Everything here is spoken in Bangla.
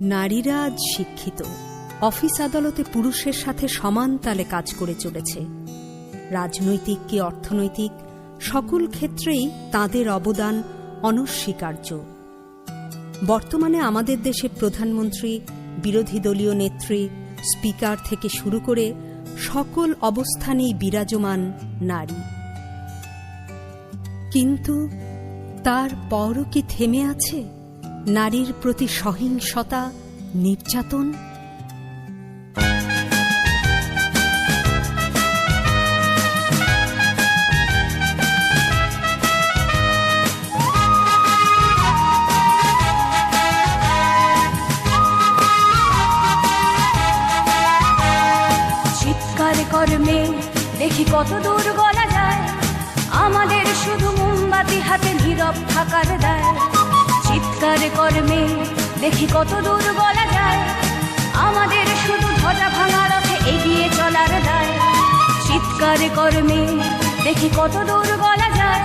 নারীরা আজ শিক্ষিত। অফিস আদালতে পুরুষের সাথে সমান তালে কাজ করে চলেছে। রাজনৈতিক কি অর্থনৈতিক, সকল ক্ষেত্রেই তাদের অবদান অনস্বীকার্য। বর্তমানে আমাদের দেশে প্রধানমন্ত্রী, বিরোধী দলীয় নেত্রী, স্পিকার থেকে শুরু করে সকল অবস্থানেই বিরাজমান নারী। কিন্তু তার পরও কি থেমে আছে? নারীর প্রতি সহিংসতা, নির্যাতন। কর্মে দেখি কত দূর গলা যায়। আমাদের শুধু মোমবাতি হাতে নীরব থাকার দেয়। চিৎকার কর্মে, দেখি কত দূর বলা যায়। আমাদের শুধু ধ্বজা ভাঙা রথে এগিয়ে চলার দায়। চিৎকার কর্মে, দেখি কত দূর বলা যায়।